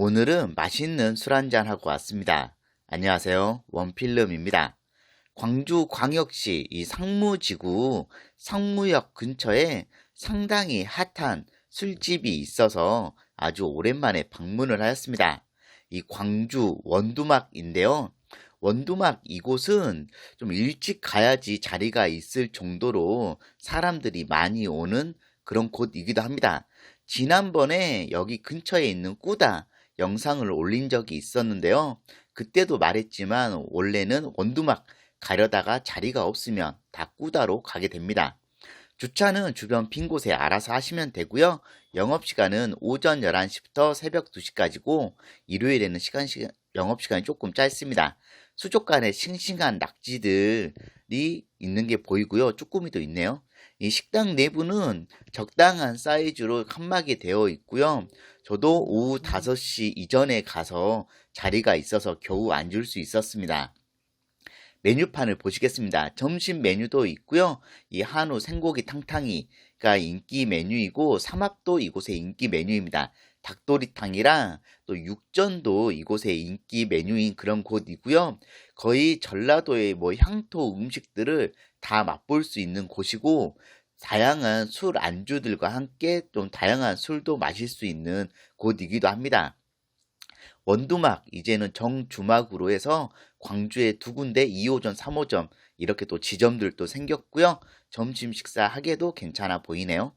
오늘은 맛있는 술 한잔 하고 왔습니다. 안녕하세요. 원필름입니다. 광주 광역시 이 상무지구 상무역 근처에 상당히 핫한 술집이 있어서 아주 오랜만에 방문을 하였습니다. 이 광주 원두막인데요. 원두막 이곳은 좀 일찍 가야지 자리가 있을 정도로 사람들이 많이 오는 그런 곳이기도 합니다. 지난번에 여기 근처에 있는 꾸다 영상을 올린 적이 있었는데요. 그때도 말했지만 원래는 원두막 가려다가 자리가 없으면 다 꾸다로 가게 됩니다. 주차는 주변 빈 곳에 알아서 하시면 되고요. 영업시간은 오전 11시부터 새벽 2시까지고 일요일에는 시간, 시간 영업시간이 조금 짧습니다. 수족관에 싱싱한 낙지들이 있는 게 보이고요. 쭈꾸미도 있네요. 이 식당 내부는 적당한 사이즈로 칸막이 되어 있고요. 저도 오후 5시 이전에 가서 자리가 있어서 겨우 앉을 수 있었습니다. 메뉴판을 보시겠습니다. 점심 메뉴도 있고요. 이 한우 생고기 탕탕이 가 인기 메뉴이고 삼합도 이곳의 인기 메뉴입니다. 닭도리탕이랑 또 육전도 이곳의 인기 메뉴인 그런 곳이고요. 거의 전라도의 뭐 향토 음식들을 다 맛볼 수 있는 곳이고 다양한 술 안주들과 함께 좀 다양한 술도 마실 수 있는 곳이기도 합니다. 원두막 이제는 정주막으로 해서 광주에 두 군데 2호점, 3호점 이렇게 또 지점들도 생겼고요. 점심 식사하기에도 괜찮아 보이네요.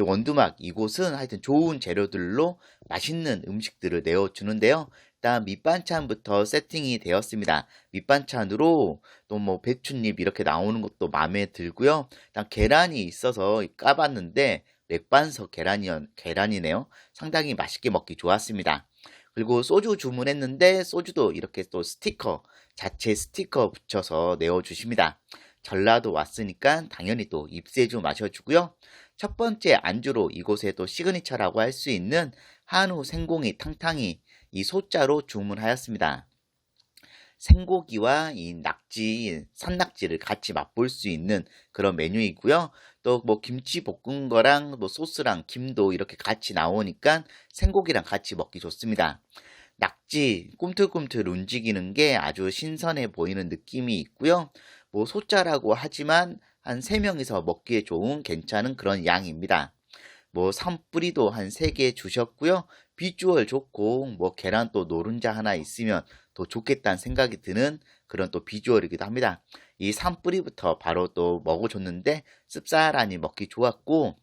원두막 이곳은 하여튼 좋은 재료들로 맛있는 음식들을 내어주는데요. 일단 밑반찬부터 세팅이 되었습니다. 밑반찬으로 또 뭐 배춧잎 이렇게 나오는 것도 마음에 들고요. 일단 계란이 있어서 까봤는데 맥반석 계란이, 계란이네요. 상당히 맛있게 먹기 좋았습니다. 그리고 소주 주문했는데 소주도 이렇게 또 스티커, 자체 스티커 붙여서 내어 주십니다. 전라도 왔으니까 당연히 또 입세주 마셔주고요. 첫 번째 안주로 이곳에 또 시그니처라고 할 수 있는 한우 생공이 탕탕이 이 소자로 주문하였습니다. 생고기와 이 낙지, 산낙지를 같이 맛볼 수 있는 그런 메뉴이고요. 또 뭐 김치 볶은 거랑 뭐 소스랑 김도 이렇게 같이 나오니까 생고기랑 같이 먹기 좋습니다. 낙지 꿈틀꿈틀 움직이는 게 아주 신선해 보이는 느낌이 있고요. 뭐 소자라고 하지만 한 3명이서 먹기에 좋은 괜찮은 그런 양입니다. 뭐 산뿌리도 한 3개 주셨고요. 비주얼 좋고 뭐 계란 또 노른자 하나 있으면 더 좋겠다는 생각이 드는 그런 또 비주얼이기도 합니다. 이 산뿌리부터 바로 또 먹어줬는데 씁쓸하니 먹기 좋았고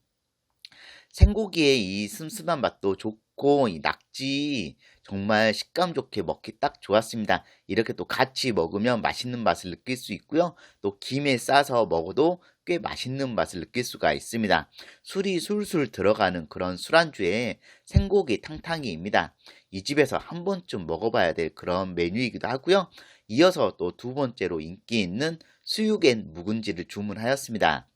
생고기의 이 슴슴한 맛도 좋고 이 낙지 정말 식감 좋게 먹기 딱 좋았습니다. 이렇게 또 같이 먹으면 맛있는 맛을 느낄 수 있고요. 또 김에 싸서 먹어도 꽤 맛있는 맛을 느낄 수가 있습니다. 술이 술술 들어가는 그런 술안주에 생고기 탕탕이입니다. 이 집에서 한 번쯤 먹어봐야 될 그런 메뉴이기도 하고요. 이어서 또 두 번째로 인기 있는 수육엔 묵은지를 주문하였습니다.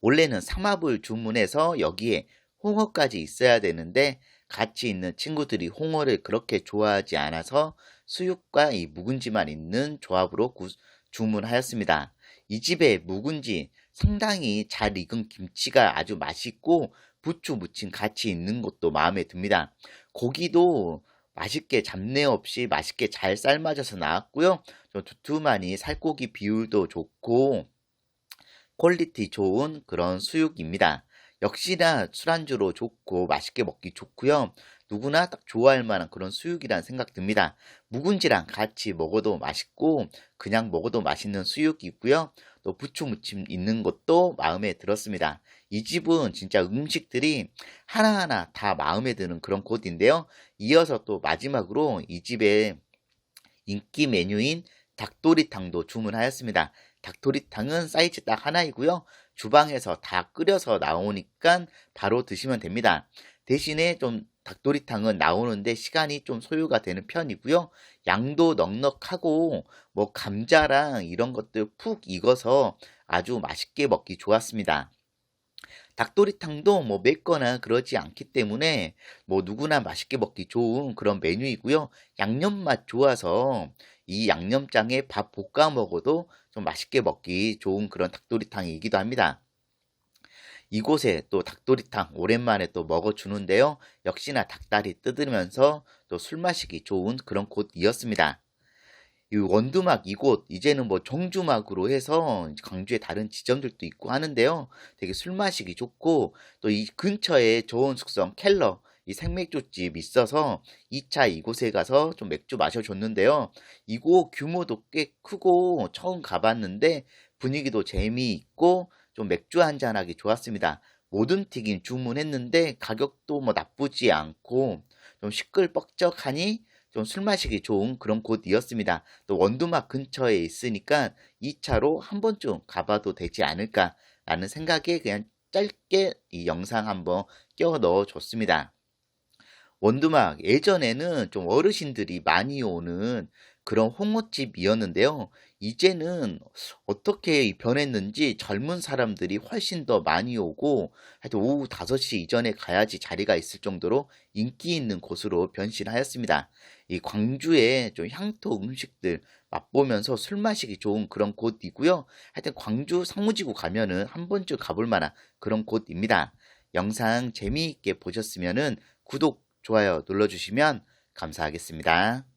원래는 삼합을 주문해서 여기에 홍어까지 있어야 되는데 같이 있는 친구들이 홍어를 그렇게 좋아하지 않아서 수육과 이 묵은지만 있는 조합으로 구, 주문하였습니다. 이 집의 묵은지 상당히 잘 익은 김치가 아주 맛있고 부추 무침 같이 있는 것도 마음에 듭니다. 고기도 맛있게 잡내 없이 맛있게 잘 삶아져서 나왔고요. 두툼하니 살코기 비율도 좋고 퀄리티 좋은 그런 수육입니다. 역시나 술안주로 좋고 맛있게 먹기 좋고요. 누구나 딱 좋아할 만한 그런 수육이라는 생각 듭니다. 묵은지랑 같이 먹어도 맛있고 그냥 먹어도 맛있는 수육이 있고요. 또 부추 무침 있는 것도 마음에 들었습니다. 이 집은 진짜 음식들이 하나하나 다 마음에 드는 그런 곳인데요. 이어서 또 마지막으로 이 집의 인기 메뉴인 닭도리탕도 주문하였습니다. 닭도리탕은 사이즈 딱 하나이고요. 주방에서 다 끓여서 나오니까 바로 드시면 됩니다. 대신에 좀 닭도리탕은 나오는데 시간이 좀 소요가 되는 편이고요. 양도 넉넉하고 뭐 감자랑 이런 것들 푹 익어서 아주 맛있게 먹기 좋았습니다. 닭도리탕도 뭐 맵거나 그러지 않기 때문에 뭐 누구나 맛있게 먹기 좋은 그런 메뉴이고요. 양념 맛 좋아서 이 양념장에 밥 볶아 먹어도 좀 맛있게 먹기 좋은 그런 닭도리탕이기도 합니다. 이곳에 또 닭도리탕 오랜만에 또 먹어주는데요. 역시나 닭다리 뜯으면서 또 술 마시기 좋은 그런 곳이었습니다. 이 원두막 이곳 이제는 뭐 정주막으로 해서 광주에 다른 지점들도 있고 하는데요. 되게 술 마시기 좋고 또 이 근처에 좋은 숙성 켈러 이 생맥주집 있어서 2차 이곳에 가서 좀 맥주 마셔줬는데요. 이곳 규모도 꽤 크고 처음 가봤는데 분위기도 재미있고 좀 맥주 한잔 하기 좋았습니다. 모든 튀김 주문했는데 가격도 뭐 나쁘지 않고 좀 시끌벅적하니 좀 술 마시기 좋은 그런 곳이었습니다. 또 원두막 근처에 있으니까 2차로 한 번쯤 가봐도 되지 않을까라는 생각에 그냥 짧게 이 영상 한번 끼워 넣어 줬습니다. 원두막 예전에는 좀 어르신들이 많이 오는 그런 홍어집이었는데요. 이제는 어떻게 변했는지 젊은 사람들이 훨씬 더 많이 오고 하여튼 오후 5시 이전에 가야지 자리가 있을 정도로 인기 있는 곳으로 변신하였습니다. 이 광주의 좀 향토 음식들 맛보면서 술 마시기 좋은 그런 곳이고요. 하여튼 광주 상무지구 가면은 한 번쯤 가볼 만한 그런 곳입니다. 영상 재미있게 보셨으면은 구독, 좋아요 눌러주시면 감사하겠습니다.